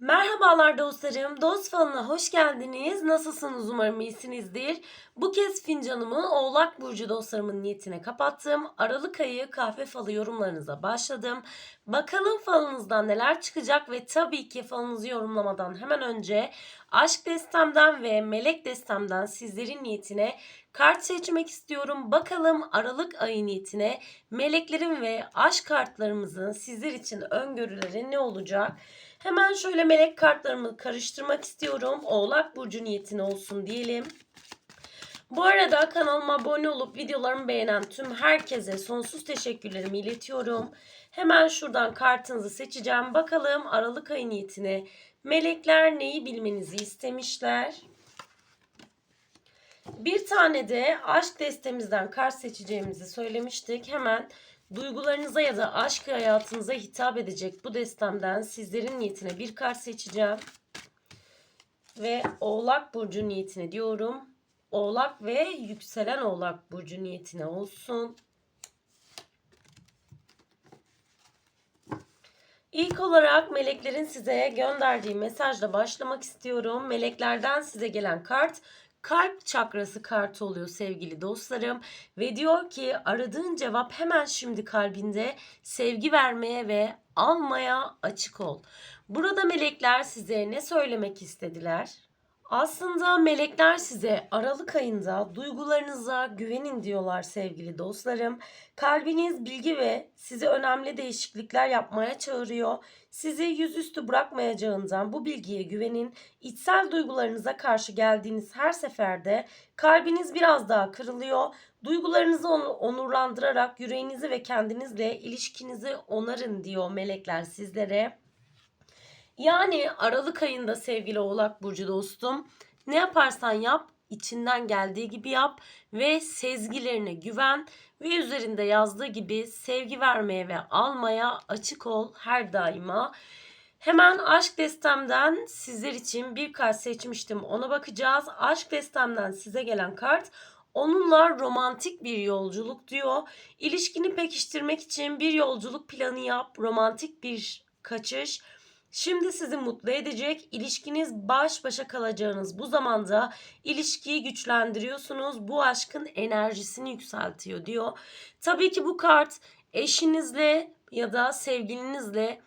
Merhabalar dostlarım. Dost falına hoş geldiniz. Nasılsınız? Umarım iyisinizdir. Bu kez fincanımı Oğlak Burcu dostlarımın niyetine kapattım. Aralık ayı kahve falı yorumlarınıza başladım. Bakalım falınızdan neler çıkacak ve tabii ki falınızı yorumlamadan hemen önce aşk destemden ve melek destemden sizlerin niyetine kart seçmek istiyorum. Bakalım Aralık ayı niyetine meleklerin ve aşk kartlarımızın sizler için öngörüleri ne olacak? Hemen şöyle melek kartlarımı karıştırmak istiyorum. Oğlak burcu niyetine olsun diyelim. Bu arada kanalıma abone olup videolarımı beğenen tüm herkese sonsuz teşekkürlerimi iletiyorum. Hemen şuradan kartınızı seçeceğim. Bakalım Aralık ayı niyetine melekler neyi bilmenizi istemişler. Bir tane de aşk destemizden kart seçeceğimizi söylemiştik. Hemen duygularınıza ya da aşk hayatınıza hitap edecek bu destemden sizlerin niyetine bir kart seçeceğim. Ve Oğlak Burcu niyetine diyorum. Oğlak ve yükselen Oğlak Burcu niyetine olsun. İlk olarak meleklerin size gönderdiği mesajla başlamak istiyorum. Meleklerden size gelen kart kalp çakrası kartı oluyor sevgili dostlarım ve diyor ki aradığın cevap hemen şimdi kalbinde sevgi vermeye ve almaya açık ol. Burada melekler size ne söylemek istediler? Aslında melekler size Aralık ayında duygularınıza güvenin diyorlar sevgili dostlarım. Kalbiniz bilgi ve sizi önemli değişiklikler yapmaya çağırıyor. Sizi yüzüstü bırakmayacağından bu bilgiye güvenin. İçsel duygularınıza karşı geldiğiniz her seferde kalbiniz biraz daha kırılıyor. Duygularınızı onurlandırarak yüreğinizi ve kendinizle ilişkinizi onarın diyor melekler sizlere. Yani Aralık ayında sevgili Oğlak Burcu dostum ne yaparsan yap içinden geldiği gibi yap ve sezgilerine güven ve üzerinde yazdığı gibi sevgi vermeye ve almaya açık ol her daima. Hemen aşk destemden sizler için bir kart seçmiştim. Ona bakacağız. Aşk destemden size gelen kart Onunla romantik bir yolculuk diyor. İlişkini pekiştirmek için bir yolculuk planı yap. Romantik bir kaçış Şimdi sizi mutlu edecek, ilişkiniz baş başa kalacağınız bu zamanda ilişkiyi güçlendiriyorsunuz. Bu aşkın enerjisini yükseltiyor diyor. Tabii ki bu kart eşinizle ya da sevgilinizle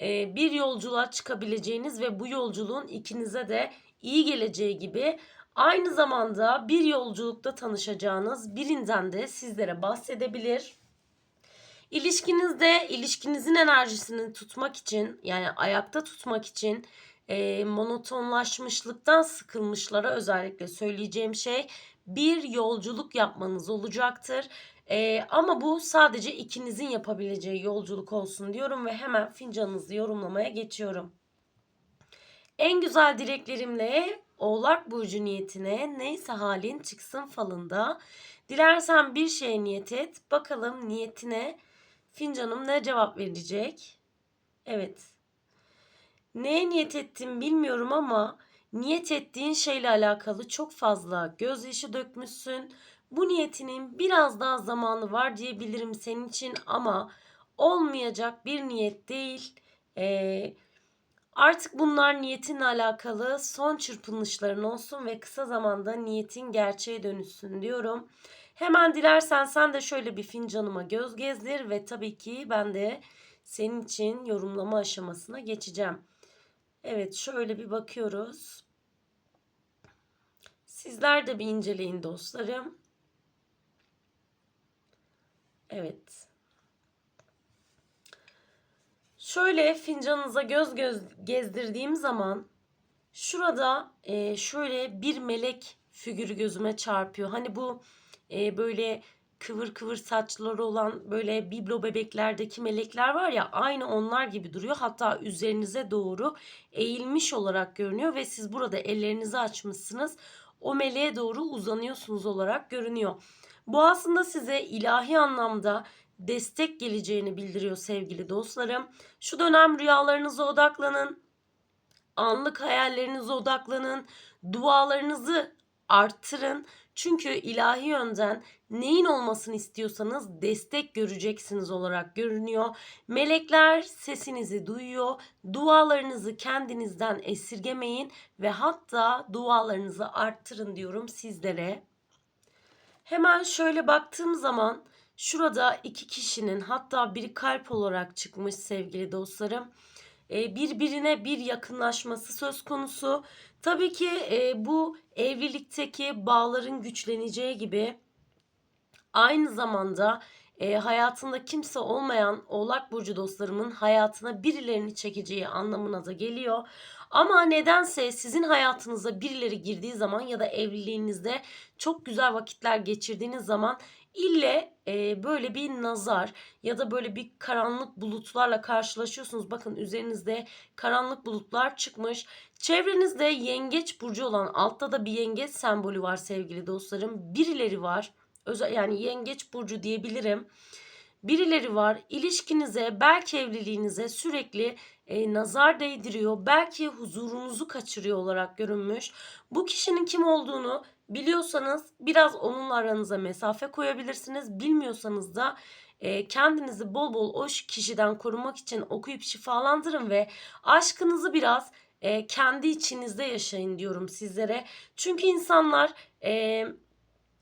e, bir yolculuğa çıkabileceğiniz ve bu yolculuğun ikinize de iyi geleceği gibi aynı zamanda bir yolculukta tanışacağınız birinden de sizlere bahsedebilir. İlişkinizde ilişkinizin enerjisini tutmak için yani ayakta tutmak için e, monotonlaşmışlıktan sıkılmışlara özellikle söyleyeceğim şey bir yolculuk yapmanız olacaktır. E, ama bu sadece ikinizin yapabileceği yolculuk olsun diyorum ve hemen fincanınızı yorumlamaya geçiyorum. En güzel dileklerimle Oğlak Burcu niyetine neyse halin çıksın falında. Dilersen bir şeye niyet et. Bakalım niyetine Fincanım ne cevap verecek? Evet. Neye niyet ettim bilmiyorum ama niyet ettiğin şeyle alakalı çok fazla gözyaşı dökmüşsün. Bu niyetinin biraz daha zamanı var diyebilirim senin için ama olmayacak bir niyet değil. Ee, artık bunlar niyetinle alakalı son çırpınışların olsun ve kısa zamanda niyetin gerçeğe dönüşsün diyorum. Hemen dilersen sen de şöyle bir fincanıma göz gezdir ve tabii ki ben de senin için yorumlama aşamasına geçeceğim. Evet şöyle bir bakıyoruz. Sizler de bir inceleyin dostlarım. Evet. Şöyle fincanınıza göz göz gezdirdiğim zaman şurada e, şöyle bir melek figürü gözüme çarpıyor. Hani bu e, böyle kıvır kıvır saçları olan böyle biblo bebeklerdeki melekler var ya aynı onlar gibi duruyor. Hatta üzerinize doğru eğilmiş olarak görünüyor ve siz burada ellerinizi açmışsınız. O meleğe doğru uzanıyorsunuz olarak görünüyor. Bu aslında size ilahi anlamda destek geleceğini bildiriyor sevgili dostlarım. Şu dönem rüyalarınıza odaklanın. Anlık hayallerinize odaklanın. Dualarınızı arttırın. Çünkü ilahi yönden neyin olmasını istiyorsanız destek göreceksiniz olarak görünüyor. Melekler sesinizi duyuyor. Dualarınızı kendinizden esirgemeyin ve hatta dualarınızı arttırın diyorum sizlere. Hemen şöyle baktığım zaman şurada iki kişinin hatta biri kalp olarak çıkmış sevgili dostlarım. Ee, birbirine bir yakınlaşması söz konusu. Tabii ki e, bu evlilikteki bağların güçleneceği gibi aynı zamanda e, hayatında kimse olmayan Oğlak Burcu dostlarımın hayatına birilerini çekeceği anlamına da geliyor. Ama nedense sizin hayatınıza birileri girdiği zaman ya da evliliğinizde çok güzel vakitler geçirdiğiniz zaman ille e, böyle bir nazar ya da böyle bir karanlık bulutlarla karşılaşıyorsunuz. Bakın üzerinizde karanlık bulutlar çıkmış. Çevrenizde yengeç burcu olan altta da bir yengeç sembolü var sevgili dostlarım. Birileri var. Özel, yani yengeç burcu diyebilirim. Birileri var ilişkinize belki evliliğinize sürekli e, nazar değdiriyor. Belki huzurunuzu kaçırıyor olarak görünmüş. Bu kişinin kim olduğunu biliyorsanız biraz onunla aranıza mesafe koyabilirsiniz. Bilmiyorsanız da e, kendinizi bol bol o kişiden korumak için okuyup şifalandırın ve aşkınızı biraz e, kendi içinizde yaşayın diyorum sizlere. Çünkü insanlar e,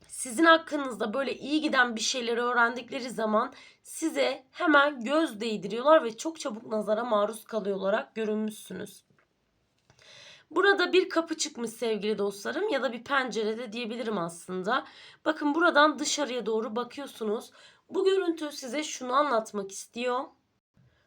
sizin hakkınızda böyle iyi giden bir şeyleri öğrendikleri zaman size hemen göz değdiriyorlar ve çok çabuk nazara maruz kalıyor olarak görünmüşsünüz. Burada bir kapı çıkmış sevgili dostlarım ya da bir pencerede diyebilirim aslında. Bakın buradan dışarıya doğru bakıyorsunuz. Bu görüntü size şunu anlatmak istiyor.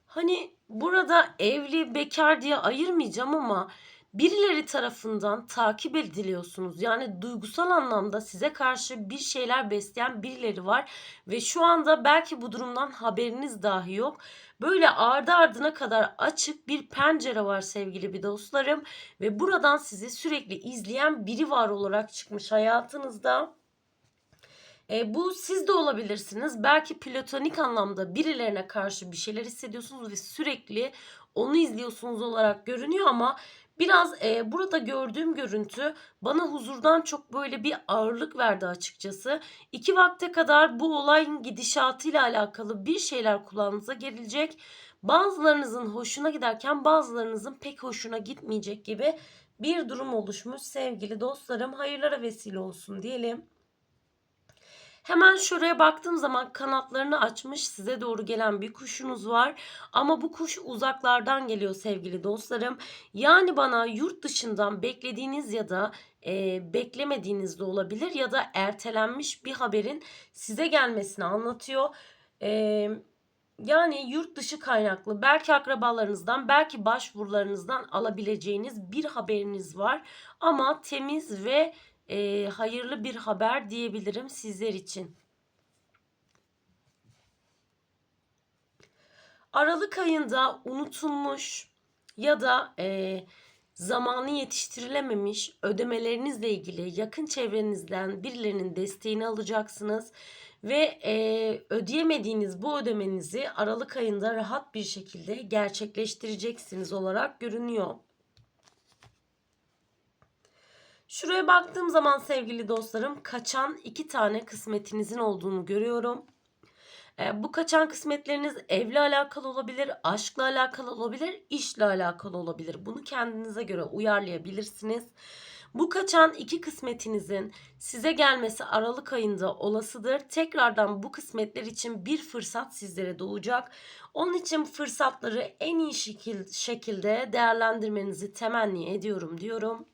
Hani burada evli, bekar diye ayırmayacağım ama birileri tarafından takip ediliyorsunuz. Yani duygusal anlamda size karşı bir şeyler besleyen birileri var ve şu anda belki bu durumdan haberiniz dahi yok. Böyle ardı ardına kadar açık bir pencere var sevgili bir dostlarım ve buradan sizi sürekli izleyen biri var olarak çıkmış hayatınızda. E, bu siz de olabilirsiniz. Belki platonik anlamda birilerine karşı bir şeyler hissediyorsunuz ve sürekli onu izliyorsunuz olarak görünüyor ama Biraz e, burada gördüğüm görüntü bana huzurdan çok böyle bir ağırlık verdi açıkçası. İki vakte kadar bu olayın gidişatıyla alakalı bir şeyler kulağınıza gelecek. Bazılarınızın hoşuna giderken bazılarınızın pek hoşuna gitmeyecek gibi bir durum oluşmuş sevgili dostlarım. Hayırlara vesile olsun diyelim. Hemen şuraya baktığım zaman kanatlarını açmış size doğru gelen bir kuşunuz var. Ama bu kuş uzaklardan geliyor sevgili dostlarım. Yani bana yurt dışından beklediğiniz ya da e, beklemediğiniz de olabilir ya da ertelenmiş bir haberin size gelmesini anlatıyor. E, yani yurt dışı kaynaklı belki akrabalarınızdan belki başvurularınızdan alabileceğiniz bir haberiniz var. Ama temiz ve e, hayırlı bir haber diyebilirim sizler için. Aralık ayında unutulmuş ya da e, zamanı yetiştirilememiş ödemelerinizle ilgili yakın çevrenizden birilerinin desteğini alacaksınız ve e, ödeyemediğiniz bu ödemenizi Aralık ayında rahat bir şekilde gerçekleştireceksiniz olarak görünüyor. Şuraya baktığım zaman sevgili dostlarım kaçan iki tane kısmetinizin olduğunu görüyorum. E, bu kaçan kısmetleriniz evle alakalı olabilir, aşkla alakalı olabilir, işle alakalı olabilir. Bunu kendinize göre uyarlayabilirsiniz. Bu kaçan iki kısmetinizin size gelmesi Aralık ayında olasıdır. Tekrardan bu kısmetler için bir fırsat sizlere doğacak. Onun için fırsatları en iyi şekil, şekilde değerlendirmenizi temenni ediyorum diyorum.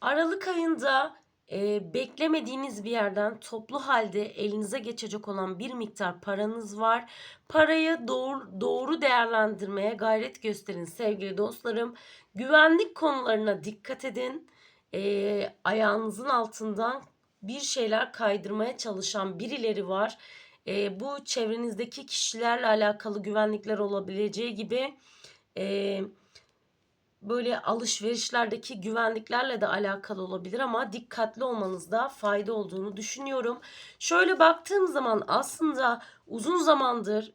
Aralık ayında e, beklemediğiniz bir yerden toplu halde elinize geçecek olan bir miktar paranız var. Parayı doğru, doğru değerlendirmeye gayret gösterin sevgili dostlarım. Güvenlik konularına dikkat edin. E, ayağınızın altından bir şeyler kaydırmaya çalışan birileri var. E, bu çevrenizdeki kişilerle alakalı güvenlikler olabileceği gibi... E, böyle alışverişlerdeki güvenliklerle de alakalı olabilir ama dikkatli olmanızda fayda olduğunu düşünüyorum. Şöyle baktığım zaman aslında uzun zamandır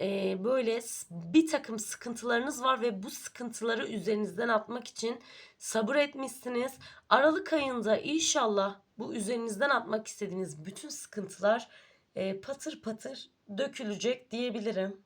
e, böyle bir takım sıkıntılarınız var ve bu sıkıntıları üzerinizden atmak için sabır etmişsiniz. Aralık ayında inşallah bu üzerinizden atmak istediğiniz bütün sıkıntılar e, patır patır dökülecek diyebilirim.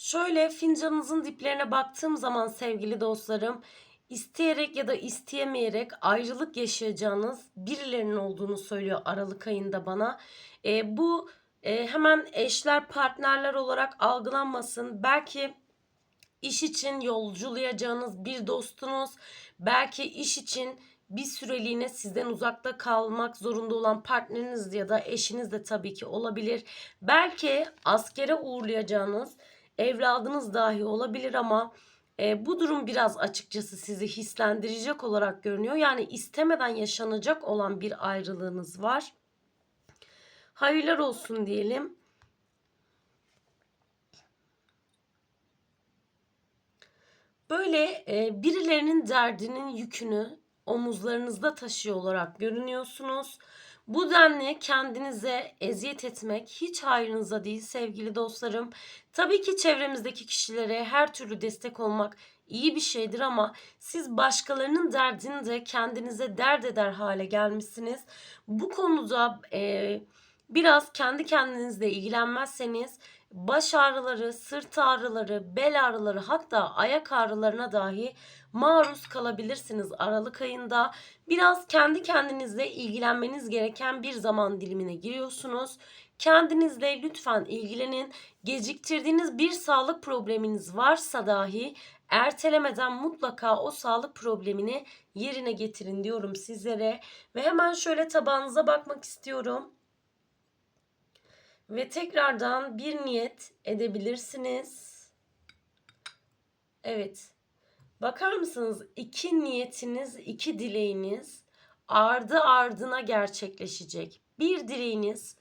Şöyle fincanınızın diplerine baktığım zaman sevgili dostlarım, isteyerek ya da isteyemeyerek ayrılık yaşayacağınız birilerinin olduğunu söylüyor Aralık ayında bana. E, bu e, hemen eşler, partnerler olarak algılanmasın. Belki iş için yolculayacağınız bir dostunuz, belki iş için bir süreliğine sizden uzakta kalmak zorunda olan partneriniz ya da eşiniz de tabii ki olabilir. Belki askere uğurlayacağınız evladınız dahi olabilir ama e, bu durum biraz açıkçası sizi hislendirecek olarak görünüyor. Yani istemeden yaşanacak olan bir ayrılığınız var. Hayırlar olsun diyelim. Böyle e, birilerinin derdinin yükünü omuzlarınızda taşıyor olarak görünüyorsunuz. Bu denli kendinize eziyet etmek hiç hayrınıza değil sevgili dostlarım. Tabii ki çevremizdeki kişilere her türlü destek olmak iyi bir şeydir ama siz başkalarının derdini de kendinize dert eder hale gelmişsiniz. Bu konuda e, biraz kendi kendinizle ilgilenmezseniz baş ağrıları, sırt ağrıları, bel ağrıları hatta ayak ağrılarına dahi maruz kalabilirsiniz Aralık ayında. Biraz kendi kendinizle ilgilenmeniz gereken bir zaman dilimine giriyorsunuz. Kendinizle lütfen ilgilenin. Geciktirdiğiniz bir sağlık probleminiz varsa dahi ertelemeden mutlaka o sağlık problemini yerine getirin diyorum sizlere. Ve hemen şöyle tabağınıza bakmak istiyorum. Ve tekrardan bir niyet edebilirsiniz. Evet. Bakar mısınız? İki niyetiniz, iki dileğiniz ardı ardına gerçekleşecek. Bir dileğiniz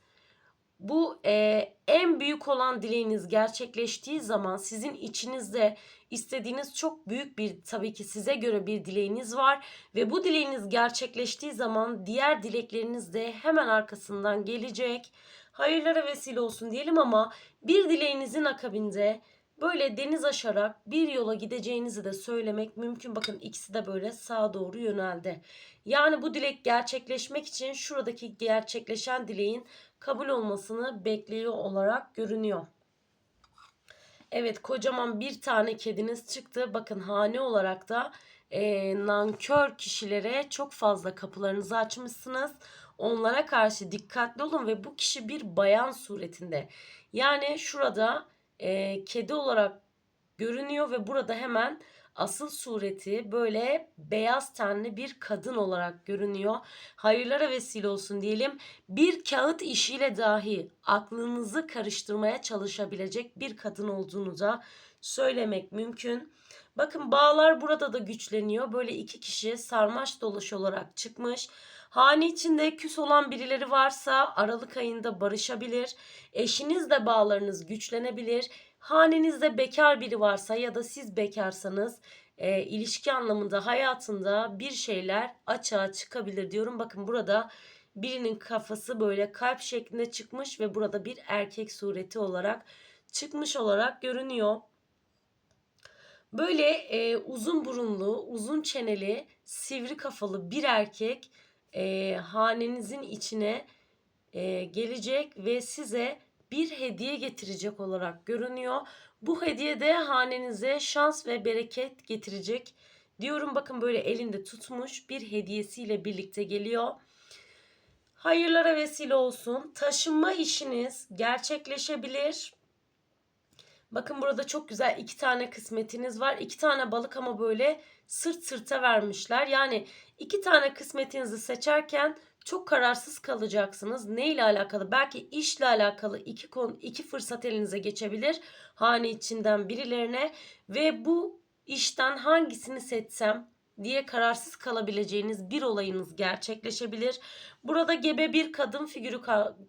bu e, en büyük olan dileğiniz gerçekleştiği zaman sizin içinizde istediğiniz çok büyük bir tabii ki size göre bir dileğiniz var ve bu dileğiniz gerçekleştiği zaman diğer dilekleriniz de hemen arkasından gelecek. Hayırlara vesile olsun diyelim ama bir dileğinizin akabinde böyle deniz aşarak bir yola gideceğinizi de söylemek mümkün. Bakın ikisi de böyle sağa doğru yöneldi. Yani bu dilek gerçekleşmek için şuradaki gerçekleşen dileğin kabul olmasını bekliyor olarak görünüyor. Evet kocaman bir tane kediniz çıktı. Bakın hane olarak da e, nankör kişilere çok fazla kapılarınızı açmışsınız. Onlara karşı dikkatli olun ve bu kişi bir bayan suretinde. Yani şurada e, kedi olarak görünüyor ve burada hemen asıl sureti böyle beyaz tenli bir kadın olarak görünüyor. Hayırlara vesile olsun diyelim. Bir kağıt işiyle dahi aklınızı karıştırmaya çalışabilecek bir kadın olduğunu da söylemek mümkün. Bakın bağlar burada da güçleniyor. Böyle iki kişi sarmaş dolaş olarak çıkmış. Hane içinde küs olan birileri varsa Aralık ayında barışabilir. Eşinizle bağlarınız güçlenebilir. Hanenizde bekar biri varsa ya da siz bekarsanız e, ilişki anlamında hayatında bir şeyler açığa çıkabilir diyorum. Bakın burada birinin kafası böyle kalp şeklinde çıkmış ve burada bir erkek sureti olarak çıkmış olarak görünüyor. Böyle e, uzun burunlu, uzun çeneli, sivri kafalı bir erkek e, hanenizin içine e, gelecek ve size bir hediye getirecek olarak görünüyor. Bu hediye de hanenize şans ve bereket getirecek. Diyorum bakın böyle elinde tutmuş bir hediyesiyle birlikte geliyor. Hayırlara vesile olsun. Taşınma işiniz gerçekleşebilir. Bakın burada çok güzel iki tane kısmetiniz var. İki tane balık ama böyle sırt sırta vermişler. Yani iki tane kısmetinizi seçerken çok kararsız kalacaksınız. Ne ile alakalı? Belki işle alakalı iki konu, iki fırsat elinize geçebilir. Hane içinden birilerine ve bu işten hangisini seçsem diye kararsız kalabileceğiniz bir olayınız gerçekleşebilir. Burada gebe bir kadın figürü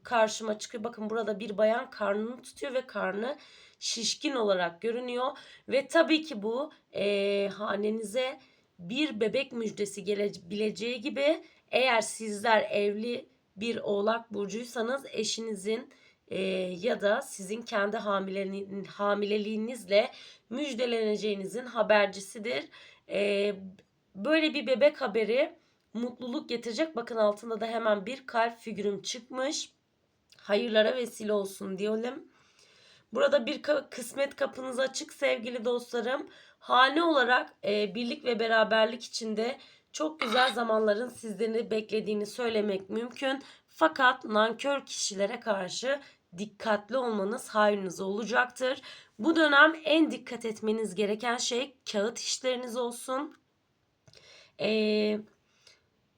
karşıma çıkıyor. Bakın burada bir bayan karnını tutuyor ve karnı şişkin olarak görünüyor. Ve tabii ki bu e, hanenize bir bebek müjdesi gelebileceği gibi eğer sizler evli bir oğlak burcuysanız eşinizin e, ya da sizin kendi hamileliğin, hamileliğinizle müjdeleneceğinizin habercisidir. E, böyle bir bebek haberi mutluluk getirecek. Bakın altında da hemen bir kalp figürüm çıkmış. Hayırlara vesile olsun diyelim. Burada bir kısmet kapınız açık sevgili dostlarım. Hane olarak e, birlik ve beraberlik içinde çok güzel zamanların sizleri beklediğini söylemek mümkün. Fakat nankör kişilere karşı dikkatli olmanız hayrınıza olacaktır. Bu dönem en dikkat etmeniz gereken şey kağıt işleriniz olsun. Eee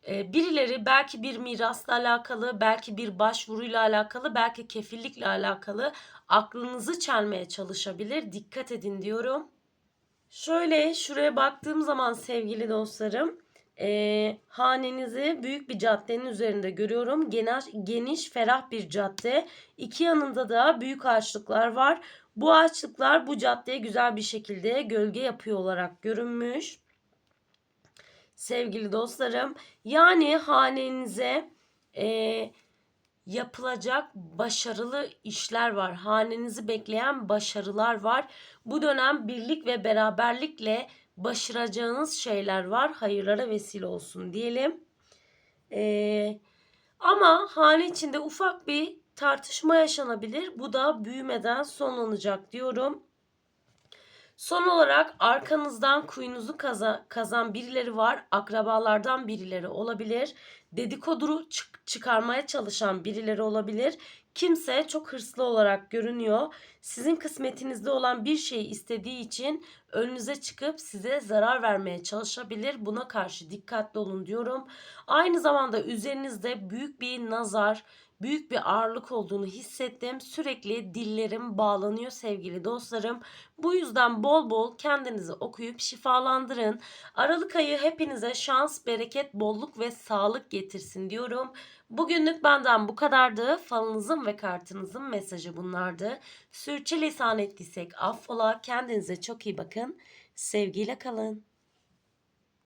birileri belki bir mirasla alakalı, belki bir başvuruyla alakalı, belki kefillikle alakalı aklınızı çelmeye çalışabilir. Dikkat edin diyorum. Şöyle şuraya baktığım zaman sevgili dostlarım, e, hanenizi büyük bir caddenin üzerinde görüyorum. Geniş, geniş, ferah bir cadde. İki yanında da büyük ağaçlıklar var. Bu ağaçlıklar bu caddeye güzel bir şekilde gölge yapıyor olarak görünmüş sevgili dostlarım. Yani hanenize e, yapılacak başarılı işler var. Hanenizi bekleyen başarılar var. Bu dönem birlik ve beraberlikle başaracağınız şeyler var. Hayırlara vesile olsun diyelim. E, ama hane içinde ufak bir tartışma yaşanabilir. Bu da büyümeden sonlanacak diyorum. Son olarak arkanızdan kuyunuzu kaza, kazan birileri var. Akrabalardan birileri olabilir. Dedikodu çık- çıkarmaya çalışan birileri olabilir. Kimse çok hırslı olarak görünüyor. Sizin kısmetinizde olan bir şeyi istediği için önünüze çıkıp size zarar vermeye çalışabilir. Buna karşı dikkatli olun diyorum. Aynı zamanda üzerinizde büyük bir nazar, büyük bir ağırlık olduğunu hissettim. Sürekli dillerim bağlanıyor sevgili dostlarım. Bu yüzden bol bol kendinizi okuyup şifalandırın. Aralık ayı hepinize şans, bereket, bolluk ve sağlık getirsin diyorum. Bugünlük benden bu kadardı. Falınızın ve kartınızın mesajı bunlardı. Sürçülisan ettiysek affola. Kendinize çok iyi bakın. Sevgiyle kalın.